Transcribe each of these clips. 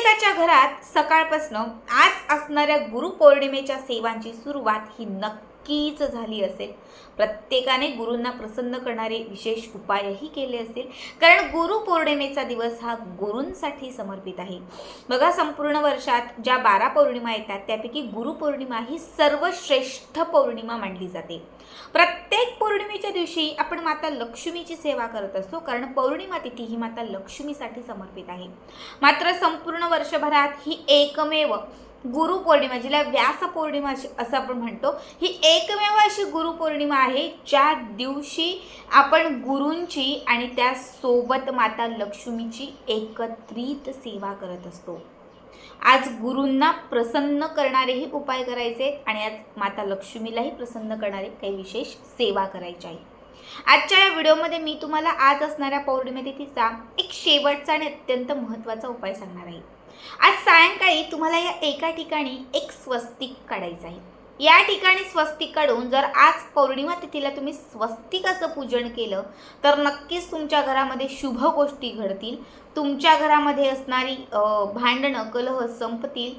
प्रत्येकाच्या घरात सकाळपासून आज असणाऱ्या गुरुपौर्णिमेच्या सेवांची सुरुवात ही नक्की नक्कीच झाली असेल. प्रत्येकाने गुरूंना प्रसन्न करणारे विशेष उपायही केले असतील. कारण गुरुपौर्णिमेचा दिवस हा गुरूंसाठी समर्पित आहे. बघा संपूर्ण वर्षात ज्या बारा पौर्णिमा येतात त्यापैकी गुरुपौर्णिमा ही सर्वश्रेष्ठ पौर्णिमा मानली जाते. प्रत्येक पौर्णिमेच्या दिवशी आपण माता लक्ष्मीची सेवा करत असतो कारण पौर्णिमा तिथी ही माता लक्ष्मीसाठी समर्पित आहे. मात्र संपूर्ण वर्षभरात ही एकमेव गुरुपौर्णिमा जिला व्यास पौर्णिमा असं आपण म्हणतो. ही एकमेव अशी गुरुपौर्णिमा आहे ज्या दिवशी आपण गुरूंची आणि त्यासोबत माता लक्ष्मीची एकत्रित सेवा करत असतो. आज गुरूंना प्रसन्न करणारेही उपाय करायचे आहेत आणि आज माता लक्ष्मीलाही प्रसन्न करणारे काही विशेष सेवा करायची आहे. आजच्या या व्हिडिओमध्ये मी तुम्हाला आज असणाऱ्या पौर्णिमेतिथीचा एक शेवटचा आणि अत्यंत महत्त्वाचा उपाय सांगणार आहे. आज सायंकाळी तुम्हाला या एका ठिकाणी एक स्वस्तिक काढायचं आहे. या ठिकाणी स्वस्तिक काढून जर आज पौर्णिमा तिथीला तुम्ही स्वस्तिकाचं पूजन केलं तर नक्कीच तुमच्या घरामध्ये शुभ गोष्टी घडतील. तुमच्या घरामध्ये असणारी भांडणं कलह संपतील.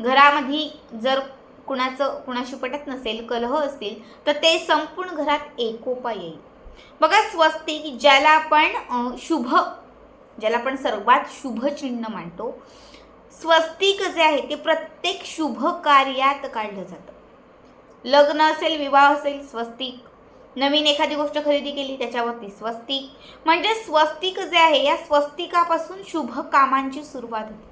घरामध्ये जर कुणाचं कुणाशी पटत नसेल कलह असतील तर ते संपूर्ण घरात एकोपा येईल. बघा स्वस्तिक ज्याला आपण शुभ ज्याला आपण सर्वात शुभ चिन्ह मानतो स्वस्तिक जे आहे ते प्रत्येक शुभ कार्यात काढलं जातं. लग्न असेल विवाह असेल स्वस्तिक. नवीन एखादी गोष्ट खरेदी केली त्याच्यावरती स्वस्तिक. म्हणजे स्वस्तिक जे आहे या स्वस्तिकापासून शुभ कामांची सुरुवात होते.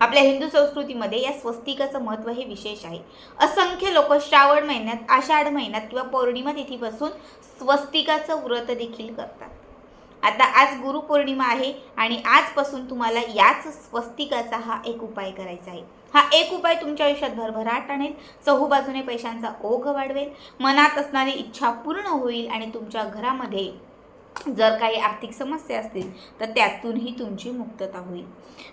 आपल्या हिंदू संस्कृतीमध्ये या स्वस्तिकाचं महत्त्व हे विशेष आहे. असंख्य लोक श्रावण महिन्यात आषाढ महिन्यात किंवा पौर्णिमा तिथीपासून स्वस्तिकाचं व्रत देखील करतात. आता आज गुरुपौर्णिमा आहे आणि आजपासून तुम्हाला याच स्वस्तिकाचा हा एक उपाय करायचा आहे. हा एक उपाय तुमच्या आयुष्यात भरभराट आणेल चहूबाजूने पैशांचा ओघ वाढवेल मनात असणारी इच्छा पूर्ण होईल आणि तुमच्या घरामध्ये जर काही आर्थिक समस्या असतील तर त्यातूनही तुमची मुक्तता होईल.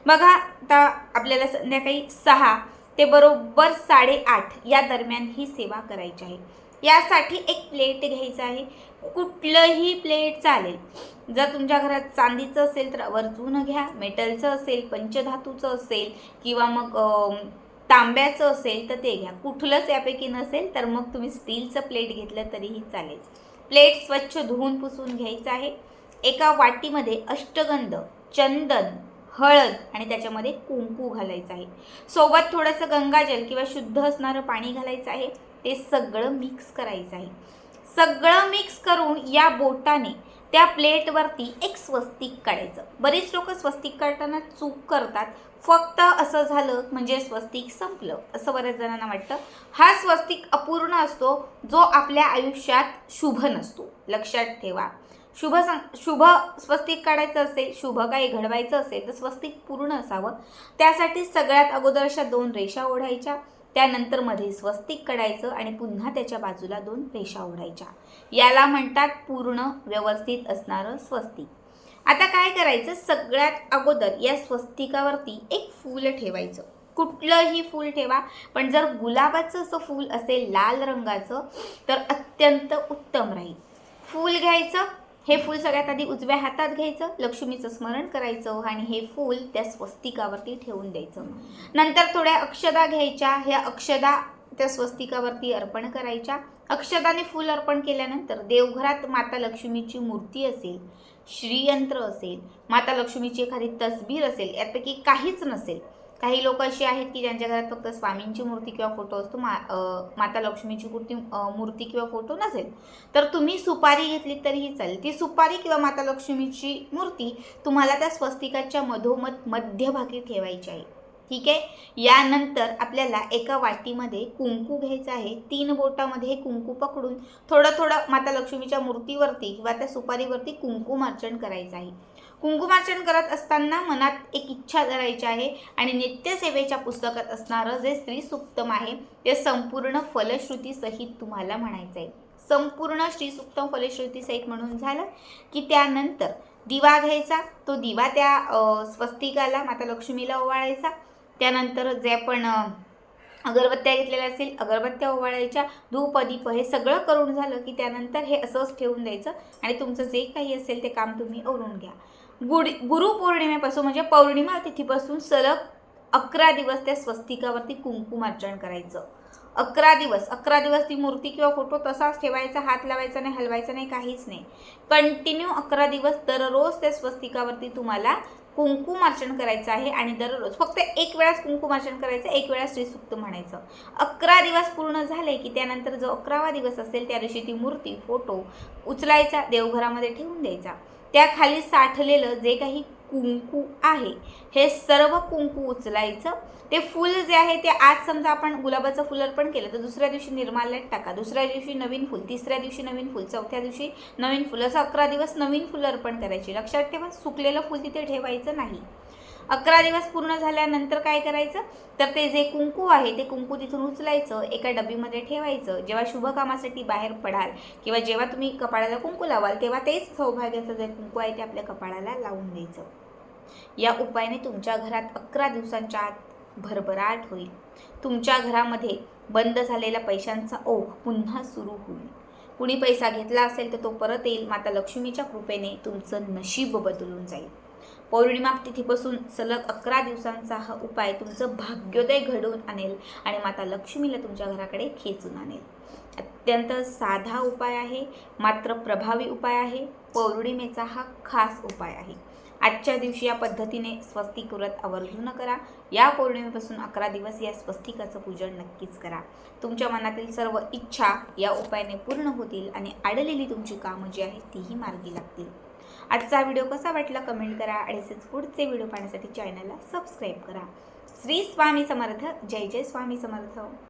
बघा आता आपल्याला संध्याकाळी सहा ते बरोबर साडेआठ या दरम्यान ही सेवा करायची आहे. यासाठी एक प्लेट घ्यायचं आहे. कुठलंही प्लेट चालेल. जर तुमच्या घरात चांदीचं असेल तर आवर्जून घ्या मेटलचं असेल पंचधातूचं असेल किंवा मग तांब्याचं असेल तर ते घ्या. कुठलंच यापैकी नसेल तर मग तुम्ही स्टीलचं प्लेट घेतलं तरीही चालेल. प्लेट स्वच्छ धुवून पुसून घ्यायचं आहे. एका वाटीमध्ये अष्टगंध चंदन हळद आणि त्याच्यामध्ये कुंकू घालायचं आहे. सोबत थोडंसं गंगाजल किंवा शुद्ध असणारं पाणी घालायचं आहे. ते सगळं मिक्स करायचं आहे. सगळं मिक्स करून या बोटाने त्या प्लेटवरती एक स्वस्तिक काढायचं. बरेच लोक स्वस्तिक काढताना चूक करतात. फक्त असं झालं म्हणजे स्वस्तिक संपलं. असं बऱ्याच जणांना वाटतं. हा स्वस्तिक अपूर्ण असतो जो आपल्या आयुष्यात शुभ नसतो. लक्षात ठेवा. शुभ सं शुभ स्वस्तिक काढायचं असेल शुभ काही घडवायचं असेल तर स्वस्तिक पूर्ण असावं. त्यासाठी सगळ्यात अगोदर अशा दोन रेषा ओढायच्या. त्यानंतरमध्ये स्वस्तिक काढायचं आणि पुन्हा त्याच्या बाजूला दोन रेषा ओढायच्या. याला म्हणतात पूर्ण व्यवस्थित असणारं स्वस्तिक. आता काय करायचं? सगळ्यात अगोदर या स्वस्तिकावरती एक फूल ठेवायचं. कुठलंही फूल ठेवा पण जर गुलाबाचं असं फूल असेल लाल रंगाचं तर अत्यंत उत्तम राहील. फूल घ्यायचं हे फूल सगळ्यात आधी उजव्या हातात घ्यायचं लक्ष्मीचं स्मरण करायचं आणि हे फूल त्या स्वस्तिकावरती ठेवून द्यायचं. नंतर थोड्या अक्षदा घ्यायच्या ह्या अक्षदा त्या स्वस्तिकावरती अर्पण करायच्या. अक्षदाने फूल अर्पण केल्यानंतर देवघरात माता लक्ष्मीची मूर्ती असेल श्रीयंत्र असेल माता लक्ष्मीची एखादी तसबीर असेल यापैकी काहीच नसेल. काही लोक अशी आहेत की ज्यांच्या घरात फक्त स्वामींची मूर्ती किंवा फोटो असतो मा माता लक्ष्मीची मूर्ती मूर्ती किंवा फोटो नसेल. तर तुम्ही सुपारी घेतली तरीही चालेल. ती सुपारी किंवा माता लक्ष्मीची मूर्ती तुम्हाला त्या स्वस्तिकाच्या मधोमध मध्यभागी ठेवायची आहे. ठीक आहे? यानंतर आपल्याला एका वाटीमध्ये कुंकू घ्यायचं आहे. तीन बोटामध्ये हे कुंकू पकडून थोडं थोडं माता लक्ष्मीच्या मूर्तीवरती किंवा त्या सुपारीवरती कुंकू कुंकुमार्चन करायचं आहे. कुंकुमार्चन करत असताना मनात एक इच्छा धरायची आहे आणि नित्यसेवेच्या पुस्तकात असणारं जे स्त्री सुक्तम आहे ते संपूर्ण फलश्रुतीसहित तुम्हाला म्हणायचं आहे संपूर्ण श्री सुक्तम फलश्रुतीसहित म्हणून झालं की त्यानंतर दिवा घ्यायचा तो दिवा त्या स्वस्तिकाला माता लक्ष्मीला ओवाळायचा. त्यानंतर जे आपण अगरबत्त्या घेतलेल्या असतील अगरबत्त्या ओवाळायच्या धूप दीप हे सगळं करून झालं की त्यानंतर हे असंच ठेवून द्यायचं आणि तुमचं जे काही असेल ते काम तुम्ही ओरून घ्या. गुढी गुरुपौर्णिमेपासून म्हणजे पौर्णिमा तिथीपासून सलग अकरा दिवस त्या स्वस्तिकावरती कुंकुमार्चन करायचं. अकरा दिवस अकरा दिवस ती मूर्ती किंवा फोटो तसाच ठेवायचा हात लावायचा नाही हलवायचा नाही काहीच नाही. कंटिन्यू अकरा दिवस दररोज त्या स्वस्तिकावरती तुम्हाला कुंकुमार्चन करायचं आहे आणि दररोज फक्त एक वेळाच कुंकुमार्चन करायचं एक वेळा श्रीसुक्त म्हणायचं. अकरा दिवस पूर्ण झाले की त्यानंतर जो अकरावा दिवस असेल त्या दिवशी ती मूर्ती फोटो उचलायचा देवघरामध्ये ठेवून द्यायचा. त्याखाली साठलेलं जे काही कुंकू आहे हे सर्व कुंकू उचलायचं. ते फूल जे आहे ते आज समजा आपण गुलाबाचं फुल अर्पण केलं तर दुसऱ्या दिवशी निर्माल्यात टाका. दुसऱ्या दिवशी नवीन फुल तिसऱ्या दिवशी नवीन फुल चौथ्या दिवशी नवीन फुल. असं अकरा दिवस नवीन फुलं अर्पण करायची. लक्षात ठेवा सुकलेलं फुल तिथे ठेवायचं नाही. अकरा दिवस पूर्ण झाल्यानंतर काय करायचं? तर ते जे कुंकू आहे ते कुंकू तिथून उचलायचं एका डबीमध्ये ठेवायचं. जेव्हा शुभ कामासाठी बाहेर पडाल किंवा जेव्हा तुम्ही कपाळाला कुंकू लावाल तेव्हा तेच सौभाग्याचं जे कुंकू आहे ते आपल्या कपाळाला लावून द्यायचं. या उपायाने तुमच्या घरात अकरा दिवसांच्या आत भरभराट होईल. तुमच्या घरामध्ये बंद झालेल्या पैशांचा ओघ पुन्हा सुरू होईल. कुणी पैसा घेतला असेल तर तो परत येईल. माता लक्ष्मीच्या कृपेने तुमचं नशीब बदलून जाईल. पौर्णिमा तिथीपासून सलग अकरा दिवसांचा हा उपाय तुमचं भाग्योदय घडवून आणेल आणि माता लक्ष्मीला तुमच्या घराकडे खेचून आणेल. अत्यंत साधा उपाय आहे मात्र प्रभावी उपाय आहे पौर्णिमेचा हा खास उपाय आहे. आजच्या दिवशी या पद्धतीने स्वस्तिक व्रत आवर्जून करा. या पौर्णिमेपासून अकरा दिवस या स्वस्तिकाचं पूजन नक्कीच करा. तुमच्या मनातील सर्व इच्छा या उपायाने पूर्ण होतील आणि अडलेली तुमची कामं जी आहेत तीही मार्गी लागतील. आजचा व्हिडिओ कसा वाटला कमेंट करा आणि असेच पुढचे व्हिडिओ पाहण्यासाठी चॅनलला सबस्क्राईब करा. श्री स्वामी समर्थ. जय जय स्वामी समर्थ.